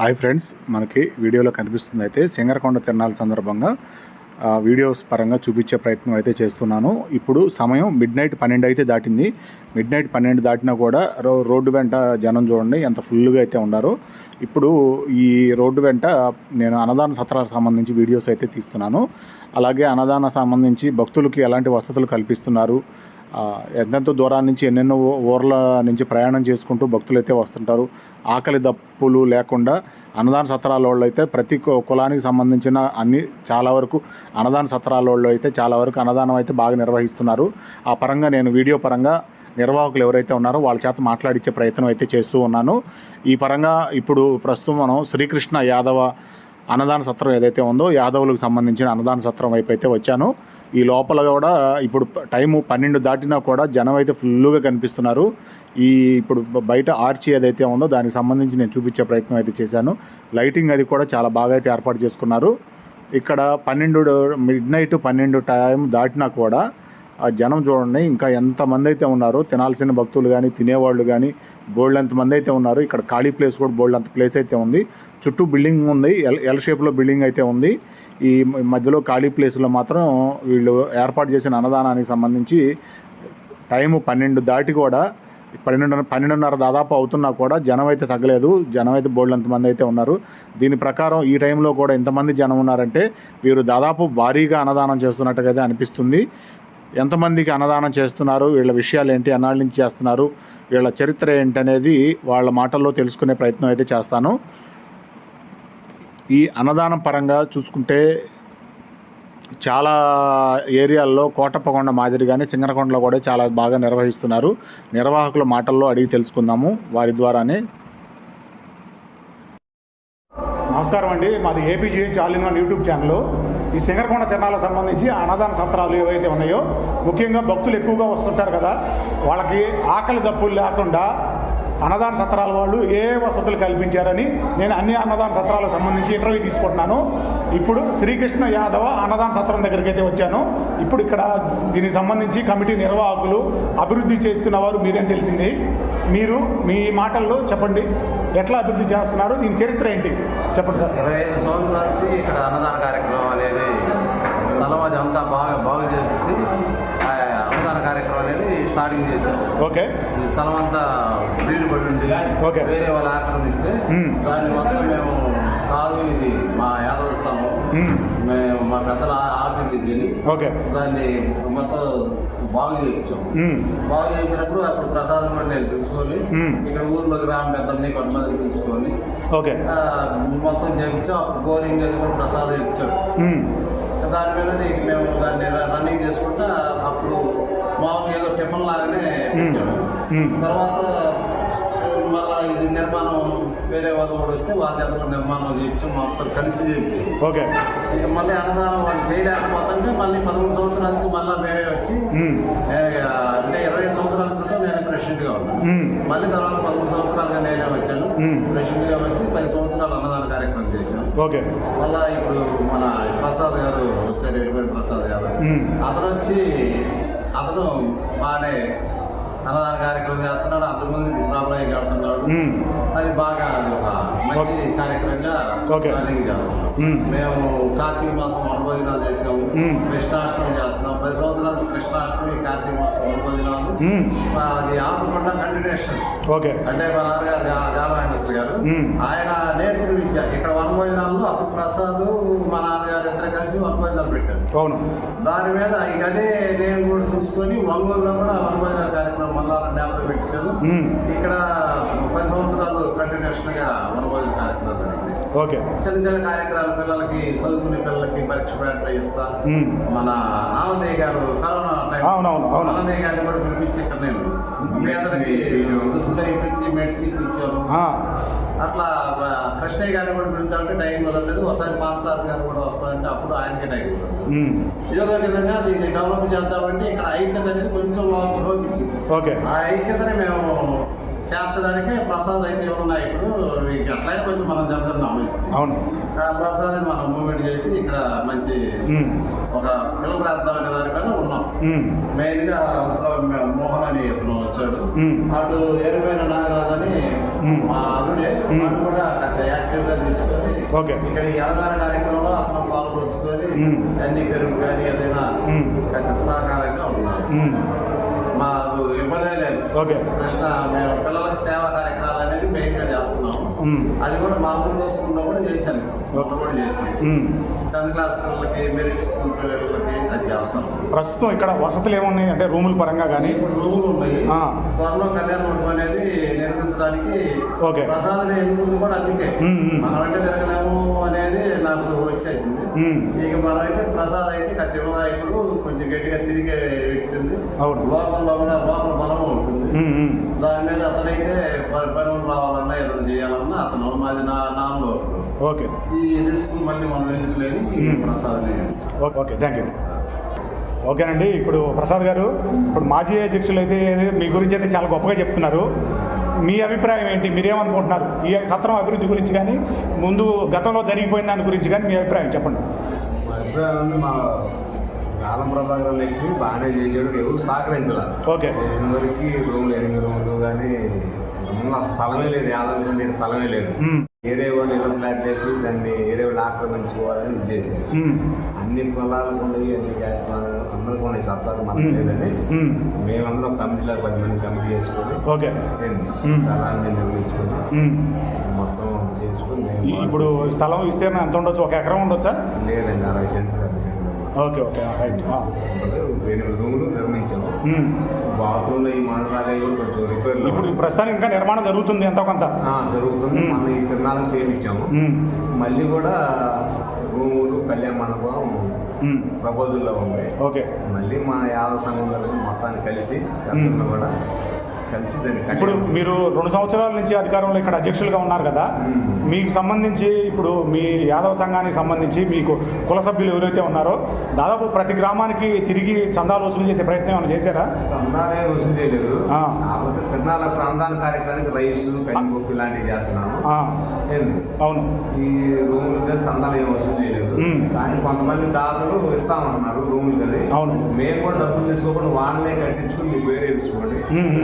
Hi friends మనకి వీడియోలో కనిపిస్తుంది అయితే సింగరకొండ తిరణాల సందర్భంగా వీడియోస్ పరంగా చూపించే ప్రయత్నం అయితే చేస్తున్నాను. ఇప్పుడు సమయం మిడ్ నైట్ పన్నెండు అయితే దాటింది. మిడ్ నైట్ పన్నెండు దాటినా కూడా రో రోడ్డు వెంట జనం చూడండి ఎంత ఫుల్గా అయితే ఉన్నారు. ఇప్పుడు ఈ రోడ్డు వెంట నేను అన్నదాన సత్రాలకు సంబంధించి వీడియోస్ అయితే తీస్తున్నాను. అలాగే అన్నదాన సంబంధించి భక్తులకి ఎలాంటి వసతులు కల్పిస్తున్నారు ఎంతెంతో దూరాల నుంచి ఎన్నెన్నో ఊర్ల నుంచి ప్రయాణం చేసుకుంటూ భక్తులు అయితే వస్తుంటారు. ఆకలి దప్పులు లేకుండా అన్నదాన సత్రాల వాళ్ళు అయితే ప్రతి కులానికి సంబంధించిన అన్ని చాలా వరకు అన్నదాన సత్రాల వాళ్ళు అయితే చాలా వరకు అన్నదానం అయితే బాగా నిర్వహిస్తున్నారు. ఆ పరంగా నేను వీడియో పరంగా నిర్వాహకులు ఎవరైతే ఉన్నారో వాళ్ళ చేత మాట్లాడించే ప్రయత్నం అయితే చేస్తూ ఉన్నాను. ఈ పరంగా ఇప్పుడు ప్రస్తుతం మనం శ్రీకృష్ణ యాదవ అన్నదాన సత్రం ఏదైతే ఉందో యాదవులకు సంబంధించిన అన్నదాన సత్రం వైపు అయితే వచ్చాను. ఈ లోపల కూడా ఇప్పుడు టైము పన్నెండు దాటినా కూడా జనం అయితే ఫుల్గా కనిపిస్తున్నారు. ఈ ఇప్పుడు బయట ఆర్చి ఏదైతే ఉందో దానికి సంబంధించి నేను చూపించే ప్రయత్నం అయితే చేశాను. లైటింగ్ అది కూడా చాలా బాగా అయితే ఏర్పాటు చేసుకున్నారు. ఇక్కడ పన్నెండు మిడ్ నైట్ పన్నెండు టైం దాటినా కూడా ఆ జనం చూడండి ఇంకా ఎంతమంది అయితే ఉన్నారో తినాల్సిన భక్తులు కానీ తినేవాళ్ళు కానీ బోల్డ్ ఎంతమంది అయితే ఉన్నారు ఇక్కడ ఖాళీ ప్లేస్ కూడా బోల్డ్ అంత ప్లేస్ అయితే ఉంది. చుట్టూ బిల్డింగ్ ఉంది ఎల్ ఎల్ షేప్లో బిల్డింగ్ అయితే ఉంది. ఈ మధ్యలో ఖాళీ ప్లేస్లో మాత్రం వీళ్ళు ఏర్పాటు చేసిన అన్నదానానికి సంబంధించి టైము పన్నెండు దాటి కూడా పన్నెండు పన్నెండున్నర దాదాపు అవుతున్నా కూడా జనం అయితే తగ్గలేదు. జనం అయితే బోల్డ్ అంతమంది అయితే ఉన్నారు. దీని ప్రకారం ఈ టైంలో కూడా ఎంతమంది జనం ఉన్నారంటే వీరు దాదాపు భారీగా అన్నదానం చేస్తున్నట్టుగా అయితే అనిపిస్తుంది. ఎంతమందికి అన్నదానం చేస్తున్నారు వీళ్ళ విషయాలు ఏంటి అన్నాళ్ళ నుంచి చేస్తున్నారు వీళ్ళ చరిత్ర ఏంటి అనేది వాళ్ళ మాటల్లో తెలుసుకునే ప్రయత్నం అయితే చేస్తాను. ఈ అన్నదానం పరంగా చూసుకుంటే చాలా ఏరియాల్లో కోటప్పకొండ మాదిరిగానే సింగరకొండలో కూడా చాలా బాగా నిర్వహిస్తున్నారు. నిర్వాహకుల మాటల్లో అడిగి తెలుసుకుందాము వారి ద్వారానే. నమస్కారం అండి. మాది APGH all in one YouTube channel. ఈ శంకరకొండ తిరణాలకు సంబంధించి అన్నదాన సత్రాలు ఏవైతే ఉన్నాయో ముఖ్యంగా భక్తులు ఎక్కువగా వస్తుంటారు కదా వాళ్ళకి ఆకలి దప్పులు లేకుండా అన్నదాన సత్రాల వాళ్ళు ఏ వసతులు కల్పించారని నేను అన్ని అన్నదాన సత్రాలకు సంబంధించి ఇంటర్వ్యూ తీసుకుంటున్నాను. ఇప్పుడు శ్రీకృష్ణ యాదవ అన్నదాన సత్రం దగ్గరికి అయితే వచ్చాను. ఇప్పుడు ఇక్కడ దీనికి సంబంధించి కమిటీ నిర్వాహకులు అభివృద్ధి చేస్తున్న వారు మీరేం తెలిసింది? మీరు మీ మాటల్లో చెప్పండి. ఎట్లా అభివృద్ధి చేస్తున్నారు? దీని చరిత్ర ఏంటి? చెప్పండి సార్. ఇరవై ఐదు సంవత్సరాల నుంచి ఇక్కడ అన్నదాన కార్యక్రమం అనేది స్థలం అది అంతా బాగా బాగు చేసి ఆ అన్నదాన కార్యక్రమం అనేది స్టార్టింగ్ చేశాం ఓకే. ఈ స్థలం అంతా బీడు పడి ఉంది ఓకే. వేరే వాళ్ళు ఆక్రమిస్తే. దాన్ని మొత్తం మేము కాదు ఇది మా యాదవ స్థలం. మ్మ్. మా పెద్దలు ఆపింది దీన్ని ఓకే. దాన్ని మొత్తం బాగు చేయించాం. బాగు చేసినప్పుడు అప్పుడు ప్రసాదం కూడా నేను తీసుకొని మ్మ్. ఇక్కడ ఊర్లో గ్రామ పెద్దల్ని కొంతమందిని తీసుకొని ఓకే మొత్తం చేయించాం అప్పుడు బోరింగ్ అది కూడా ప్రసాదం ఇచ్చాం మ్మ్. దాని మీద మేము దాన్ని రన్నింగ్ చేసుకుంటా అప్పుడు మామూలుగా ఏదో టిఫిన్ లాగానే. తర్వాత మళ్ళా ఇది నిర్మాణం వేరే వాళ్ళు కూడా వస్తే వాళ్ళ కూడా నిర్మాణం చేయించాం మొత్తం కలిసి చేయించాం. ఓకే. ఇక మళ్ళీ అన్నదానం వాళ్ళు చేయలేకపోతుంటే మళ్ళీ పదమూడు సంవత్సరాల నుంచి మళ్ళీ మేమే వచ్చి అంటే ఇరవై సంవత్సరాల క్రితం నేను ప్రెసిడెంట్గా ఉన్నాను. మ్మ్. మళ్ళీ తర్వాత పదమూడు సంవత్సరాలుగా నేనే వచ్చాను. మ్మ్. ప్రెసిడెంట్గా వచ్చి పది సంవత్సరాలు అన్నదాన కార్యక్రమం చేశాను. ఓకే. మళ్ళా ఇప్పుడు మన ప్రసాద్ గారు వచ్చారు ఎరిపోయిన ప్రసాద్ గారు. అతను వచ్చి అతను బాగానే అన్నదాన కార్యక్రమం చేస్తున్నాడు అంతకుముందు ప్రాబ్లం కడుతున్నాడు. అది బాగా అది ఒక మంచి కార్యక్రమంగా ఓకే. రన్నింగ్ చేస్తున్నాం మ్మ్. కార్తీక మాసం వనభోజనాలు చేసాము. కృష్ణాష్టమి చేస్తున్నాం పది సంవత్సరాల కృష్ణాష్టమి కార్తీక మాసం వనభోజనాలు. అది ఆపకుండా కంటిన్యూషన్ ఓకే అంటే మా నాన్నగారు గా- గాలవాండస్లు గారు. ఆయన నేర్పిన విద్య ఇక్కడ వనభోజనాల్లో అప్పుడు ప్రసాద్ మా నాన్నగారు ఇద్దరు కలిసి వనభోజనాలు పెట్టారు అవును దాని మీద ఇక అదే నేను కూడా చూసుకొని ఒంగోలులో కూడా వనభోజనాల కార్యక్రమం మళ్ళా నెలలో పెట్టించాను. ఇక్కడ పది సంవత్సరాలు కంటిన్యూషన్గా వనభోజన కార్యక్రమాలు ఓకే. చిన్న చిన్న కార్యక్రమాలు పిల్లలకి చదువుకునే పిల్లలకి పరీక్ష బ్యాట్లు ఇస్తా. మన ఆనందయ్య గారు కరోనా టైం. ఆనందయ్య గారిని కూడా పిలిపించి ఇక్కడ నేను ఇప్పించి మెడిసిన్ ఇప్పించాను. అట్లా కృష్ణయ్య గారిని కూడా పిలుద్దామంటే టైం కుదరలేదు. ఒకసారి పాన్సార్ గారు కూడా వస్తారంటే అప్పుడు ఆయనకి టైం కుదరలేదు. ఏదో విధంగా దీన్ని డెవలప్ చేద్దామంటే ఇక్కడ ఐక్యత అనేది కొంచెం లోపం లోపించింది ఓకే. ఆ ఐక్యతని మేము చేర్చడానికి ప్రసాద్ అయితే ఉన్నాయి ఇప్పుడు అట్లయితే కొంచెం మనం జరుగుతున్నాం వయసు అవును. ఆ ప్రసాద్ మనం మూమెంట్ చేసి ఇక్కడ మంచి. ఒక పిల్లలు రాద్దాం అనే దాని మీద ఉన్నాం. ఉమ్, మెయిన్గా అందులో మే- మోహన్ అని ఇతను వచ్చాడు. అటు ఎరుపైన నాగరాజు అని. మా అల్లుడే. వాడు కూడా కాస్త యాక్టివ్గా తీసుకొని ఇక్కడ ఈ అన్నదాన కార్యక్రమంలో అతను పాల్గొచ్చుకొని మ్మ్. అన్ని పెరుగు కానీ ఏదైనా సహకారంగా ఉన్నాడు. ఇబ్బంది లేదు ఓకే. కృష్ణ మేము పిల్లలకు సేవా కార్యక్రమాలు అనేది మెయిన్గా చేస్తున్నాము ఉమ్, అది కూడా మా ఊళ్ళో స్కూల్లో కూడా చేశాను. కూడా చేశాను. టెన్త్ క్లాస్ పిల్లలకి మెరిట్ స్కూల్ పిల్లలకి అది చేస్తాము ప్రస్తుతం ఇక్కడ వసతులు ఏమున్నాయి? అంటే రూముల పరంగా కానీ ఇప్పుడు రూములు ఉన్నాయి. త్వరలో కళ్యాణ మండపం అనేది నిర్మించడానికి ఓకే. ప్రసాదం ఎన్నుకుంది కూడా అందుకే. మ్మ్, మ్మ్. మనం అంటే తిరగలేము అనేది నాకు వచ్చేసింది. ఇక మనం అయితే ప్రసాద్ అయితే ఖచ్చితంగా ఇప్పుడు కొంచెం గట్టిగా తిరిగే వ్యక్తి ఉంది. లోపల కూడా లోపల బలం ఉంటుంది. దాని మీద అతనైతే ప- పనులు రావాలన్నా ఏదైనా చేయాలన్నా అతను మాది నా నాన్నలో ఓకే. ఈ రిస్క్ మళ్ళీ మనం ఎందుకు ఈ hmm. Prasad okay thank you ఓకేనండి ఇప్పుడు ప్రసాద్ గారు ఇప్పుడు మాజీ అధ్యక్షులు అయితే మీ గురించి అయితే చాలా గొప్పగా చెప్తున్నారు. మీ అభిప్రాయం ఏంటి? మీరేమనుకుంటున్నారు? ఈ సత్రం అభివృద్ధి గురించి కానీ ముందు గతంలో జరిగిపోయిన దాని గురించి కానీ మీ అభిప్రాయం చెప్పండి. మా అభిప్రాయం మా కాలం ప్రభాకరం వచ్చి బాగానే చేసాడు ఎవరు సహకరించాల? ఓకే. చేసిన వరకు రూములు ఎనిమిది రూములు కానీ ఉన్న స్థలమే లేదు. యాదవ్ ఉండే స్థలమే లేదు. ఏరే వాళ్ళు ఇళ్ళ ఫ్లాట్ వేసి దాన్ని ఏరే వాళ్ళు ఆక్రమించుకోవాలని ఇది చేశారు. అన్ని పొలాలకు ఉన్నాయి అన్ని అందరికీ ఉన్నాయి సత్తాలు ఉమ్, లేదని మేమందరం కమిటీలో పది మంది కమిటీ చేసుకొని ఏంది. స్థలాన్ని నిర్మించుకొని. మొత్తం చేసుకొని ఇప్పుడు స్థలం విస్తీర్ణం ఎంత ఉండొచ్చు? ఒక ఎకరం ఉండొచ్చా? లేదండి అరవై సెంట్లు. Okay okay right. ఎనిమిది రూములు నిర్మించాము ఉమ్. బాత్రూమ్ ఈ మండలాగా కూడా కొంచెం రిపేర్ ఇప్పుడు ప్రస్తుతానికి ఇంకా నిర్మాణం జరుగుతుంది ఎంతో కొంత. జరుగుతుంది. మన ఈ తిరునాళ్ళకి సేవించాము మళ్ళీ కూడా రూములు కళ్యాణ మండపం ప్రపోజల్లో ఉంది. ఓకే. మళ్ళీ మా యాదవ సంఘం మొత్తాన్ని కలిసి కూడా. కలిసి ఇప్పుడు మీరు రెండు సంవత్సరాల నుంచి అధికారంలో ఇక్కడ అధ్యక్షులుగా ఉన్నారు కదా. మీకు సంబంధించి ఇప్పుడు మీ యాదవ సంఘానికి సంబంధించి మీకు కుల సభ్యులు ఎవరైతే ఉన్నారో దాదాపు ప్రతి గ్రామానికి తిరిగి చందాలు వసూలు చేసే ప్రయత్నం ఏమైనా చేశారా? సందాలే వసూలు చేయలేదు. తిరునాళ్ళ ప్రాంతాల కార్యక్రమానికి రైస్ కందిపప్పు ఇలాంటివి చేస్తున్నాము. అవును. ఈ రూములు కానీ సందాలు ఏం వసూలు చేయలేదు. కానీ కొంతమంది దాతలు ఇస్తామన్నారు రూములు కానీ అవును. మేము కూడా డబ్బులు తీసుకోకుండా వాళ్ళనే కట్టించుకుని మీకు వేరే ఇచ్చుకోండి. మ్మ్.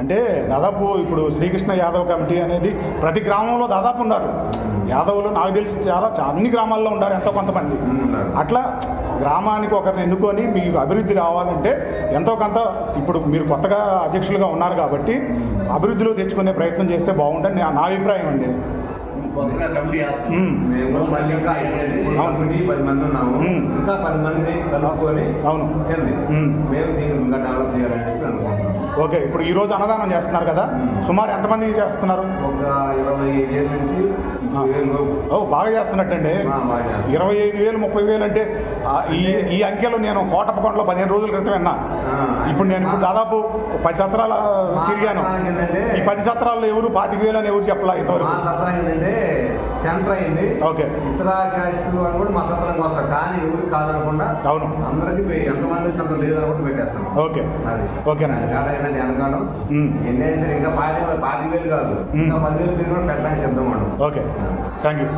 అంటే దాదాపు ఇప్పుడు శ్రీకృష్ణ యాదవ్ కమిటీ అనేది ప్రతి గ్రామంలో దాదాపు ఉన్నారు. యాదవులు నాకు తెలిసి చాలా అన్ని గ్రామాల్లో ఉన్నారు ఎంతో కొంతమంది. అట్లా గ్రామానికి ఒకరిని ఎన్నుకొని మీకు అభివృద్ధి రావాలంటే ఎంతో కొంత ఇప్పుడు మీరు కొత్తగా అధ్యక్షులుగా ఉన్నారు కాబట్టి అభివృద్ధిలో తెచ్చుకునే ప్రయత్నం చేస్తే బాగుంటుంది నా అభిప్రాయం అండి. కొత్తగా కమిటీ చేస్తాం మ్మ్. మళ్ళీ ఇంకా అనేది కమిటీ పది మంది ఉన్నాము. ఇంకా పది మందిని కలుపుకొని అవును. ఏంది? మ్మ్. దీన్ని ఇంకా డెవలప్ చేయాలని చెప్పి అనుకుంటున్నాం ఓకే ఇప్పుడు ఈ రోజు అన్నదానం చేస్తున్నారు కదా. సుమారు ఎంతమంది చేస్తున్నారు? ఒక ఇరవై ఏళ్ళ నుంచి బాగా చేస్తున్నట్టండి. ఇరవై ఐదు వేలు ముప్పై వేలు అంటే ఈ ఈ అంకెలో నేను కోటప్పకొండలో పదిహేను రోజుల క్రితం విన్నా. ఇప్పుడు నేను ఇప్పుడు దాదాపు పది సత్రాలు తిరిగాను. ఈ పది సత్రాల్లో ఎవరు పాతిక వేలు అని ఎవరు చెప్పలా ఇంతవరకు? సత్రం ఏంటంటే సెంటర్ అయింది. ఓకే. ఇతర క్యాస్ట్ వాళ్ళు కూడా మా వస్తారు. కానీ ఎవరు కాదనకుండా అవును. అందరికి పె- ఎంతమంది లేదనుకుంటే పెట్టేస్తాం. ఓకే. అది. ఓకేనండి. ఎన్ని సరే ఇంకా పాతి పాతి వేలు కాదు. ఇంకా పదివేలు మీరు కూడా పెట్టడానికి సిద్ధం ఓకే. థ్యాంక్ యూ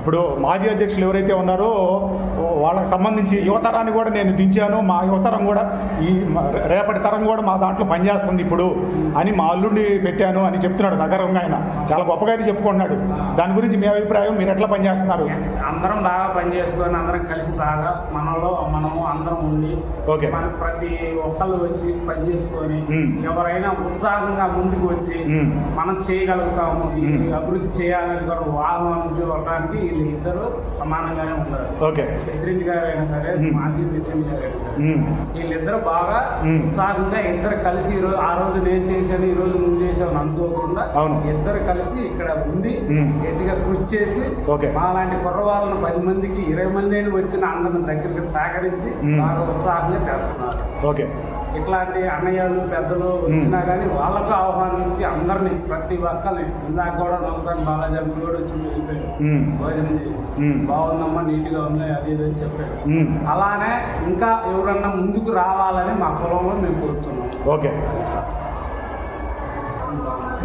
ఇప్పుడు మాజీ అధ్యక్షులు ఎవరైతే ఉన్నారో వాళ్ళకి సంబంధించి యువతరాన్ని కూడా నేను దించాను మా యువతరం కూడా ఈ రేపటి తరం కూడా మా దాంట్లో పనిచేస్తుంది ఇప్పుడు అని మా అల్లుడిని పెట్టాను అని చెప్తున్నాడు సగర్వంగా ఆయన చాలా గొప్పగా అయితే చెప్పుకుంటున్నాడు దాని గురించి మీ అభిప్రాయం మీరు ఎట్లా పనిచేస్తున్నారు అందరం బాగా పనిచేసుకొని అందరం కలిసి బాగా మనలో మనము అందరం ఉండి ఓకే. మన ప్రతి ఒక్కళ్ళు వచ్చి పని చేసుకొని మ్మ్. ఎవరైనా ఉత్సాహంగా ముందుకు వచ్చి. మనం చేయగలుగుతాము. అభివృద్ధి చేయాలని కూడా ఆహ్వానించడానికి వీళ్ళు ఇద్దరు సమానంగానే ఉన్నారు ఓకే ప్రెసిడెంట్ గారు అయినా సరే. మాజీ ప్రెసిడెంట్ గారు అయినా సరే. వీళ్ళిద్దరు బాగా. ఉత్సాహంగా ఇద్దరు కలిసి ఆ రోజు నేను చేశాను ఈ రోజు నువ్వు అని అనుకోకుండా. ఇద్దరు కలిసి ఇక్కడ ఉండి. గట్టిగా కృషి చేసి. మాలాంటి కుర్రవాళ్ళను పది మందికి ఇరవై మంది అయినా వచ్చిన అందరిని దగ్గరికి సేకరించి మ్మ్. బాగా ఉత్సాహంగా చేస్తున్నారు ఓకే ఇట్లాంటి అన్నయ్యలు పెద్దలు వచ్చినా కానీ వాళ్ళకు ఆహ్వానించి అందరినీ ప్రతి ఒక్కరిని ఇందాక కూడా నమ్మకాన్ని బాలాజీ అంకులు కూడా వచ్చి వెళ్ళిపోయారు మ్మ్. భోజనం చేసి. మ్మ్. బాగుందమ్మా నీట్గా ఉంది అది ఇది అని చెప్పారు. మ్మ్. అలానే ఇంకా ఎవరన్నా ముందుకు రావాలని మా కులంలో మేము కోరుతున్నాం. ఓకే.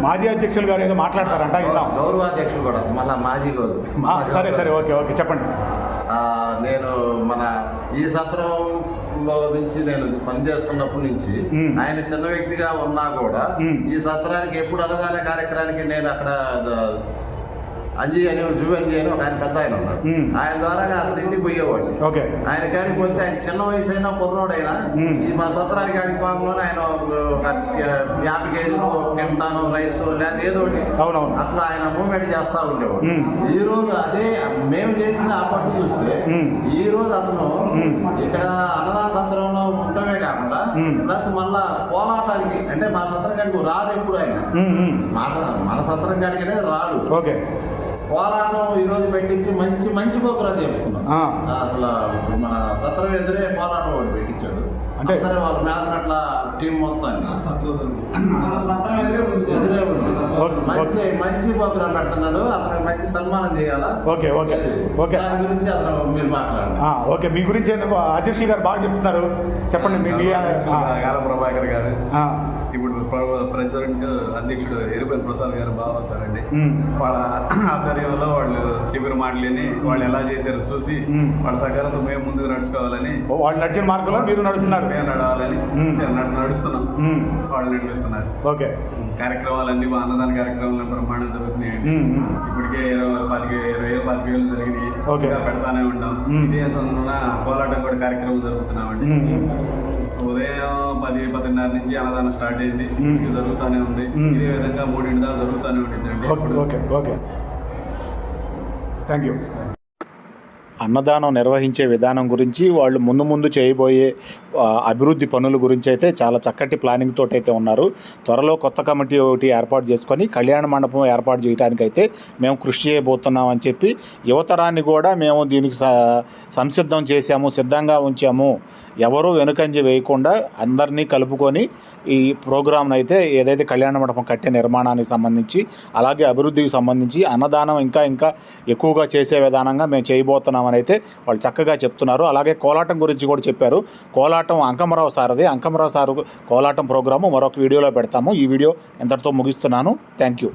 మాజీ అధ్యక్షులు గారు ఏదో మాట్లాడతారంట విందాం. గౌరవాధ్యక్షుడు కూడా మళ్ళా మాజీ సరే సరే ఓకే ఓకే చెప్పండి. ఆ, నేను ఈ సత్రంలో నుంచి నేను పనిచేస్తున్నప్పటి నుంచి. ఆయన చిన్న వ్యక్తిగా ఉన్నా కూడా. ఈ సత్రానికి ఎప్పుడు అన్నదాన కార్యక్రమానికి నేను అక్కడ అంజీ అని జూ అంజీ అని ఒక ఆయన పెద్ద ఆయన ఉన్నాడు. ఆయన ద్వారా అతని ఇంటికి పోయేవాడిని ఓకే ఆయన కాడికి పోతే ఆయన చిన్న వయసు అయినా కుర్రోడైనా. ఈ మా సత్రానికి కాడికి పోగానే ఆయన ఒక యాభై కేజీలు కింటాను రైస్ లేదా ఏదో ఒకటి అట్లా ఆయన మూమెంట్ చేస్తా ఉండేవాడు. ఈ రోజు అదే మేము చేసిన ఆ పట్టు చూస్తే. ఈ రోజు అతను. ఇక్కడ అన్నదాన సత్రంలో ఉండటమే కాకుండా. ప్లస్ మళ్ళా పోలాటానికి అంటే మా సత్రం కాడికి రాదు ఎప్పుడు ఆయన. మా సత్రం కాడికి రాడు ఓకే పోరాటం ఈ రోజు పెట్టించి మంచి మంచి ప్రోగ్రాం చేస్తున్నాం ఆ. అసలు ఇప్పుడు మన సత్రం ఎదురే పోరాటం ఒకటి పెట్టించాడు. అంటే- అందరూ వాళ్ళ మేదనట్ల టీం మొత్తాన్ని. సత్రం ఎదురే ఉంది. ఎదురే ఉంది. ఓకే, మంచి మంచి ప్రోగ్రాం పెడుతున్నాడు. అతనికి మంచి సన్మానం చేయాలా? Okay, okay, okay. దాని గురించి అతను మీరు మాట్లాడండి. ఆ, ఓకే మీ గురించి ఎందుకు? అధ్యక్షులు గారు బాగా చెప్తున్నారు. చెప్పండి మీ గాల ప్రభాకర్ గారు. ప్రెసిడెంట్ అధ్యక్షుడు ఎరుపల్లి ప్రసాద్ గారు బాగా అవుతారండి ఉమ్, వాళ్ళ ఆధ్వర్యంలో వాళ్ళు చెప్పిన మాటలని వాళ్ళు ఎలా చేశారో చూసి. వాళ్ళ సహకారంతో మేము ముందుకు నడుచుకోవాలని వాళ్ళు నడిచిన మార్గంలో మీరు నడుస్తున్నారు. మేము నడవాలని నడుస్తున్నాం. వాళ్ళు నడిపిస్తున్నారు. ఓకే. కార్యక్రమాలన్నీ అన్నదాన కార్యక్రమాలు బ్రహ్మాండం జరుగుతున్నాయండి. ఇప్పటికే ఇరవై పాతిక ఇరవై వేలు పాతిక వేలు జరిగినాయి. ఇంకా పెడతానే ఉంటాం. ఇదే సందర్భంగా పోరాటం కూడా కార్యక్రమం ఉమ్. ఉదయం పది పదిన్నర నుంచి అన్నదానం స్టార్ట్ అయింది. ఇది జరుగుతూనే ఉంది. ఇదే విధంగా మూడింటి దాకా జరుగుతూనే ఉంటుందండి okay okay okay. Thank you అన్నదానం నిర్వహించే విధానం గురించి వాళ్ళు ముందు ముందు చేయబోయే అభివృద్ధి పనుల గురించి అయితే చాలా చక్కటి ప్లానింగ్ తోటి అయితే ఉన్నారు. త్వరలో కొత్త కమిటీ ఒకటి ఏర్పాటు చేసుకొని కళ్యాణ మండపం ఏర్పాటు చేయడానికైతే మేము కృషి చేయబోతున్నాం అని చెప్పి యువతరాన్ని కూడా మేము దీనికి స- సంసిద్ధం చేశాము సిద్ధంగా ఉంచాము. ఎవరు వెనుకంజ వేయకుండా అందరినీ కలుపుకొని ఈ ప్రోగ్రామ్ను అయితే ఏదైతే కళ్యాణ మండపం కట్టే నిర్మాణానికి సంబంధించి అలాగే అభివృద్ధికి సంబంధించి అన్నదానం ఇంకా ఇంకా ఎక్కువగా చేసే విధానంగా మేము చేయబోతున్నామని అయితే వాళ్ళు చక్కగా చెప్తున్నారు. అలాగే కోలాటం గురించి కూడా చెప్పారు. కోలాటం అంకమరావు సారది. అంకమరావు సారు కోలాటం ప్రోగ్రాము మరొక వీడియోలో పెడతాము. ఈ వీడియో ఇంతటితో ముగిస్తున్నాను. Thank you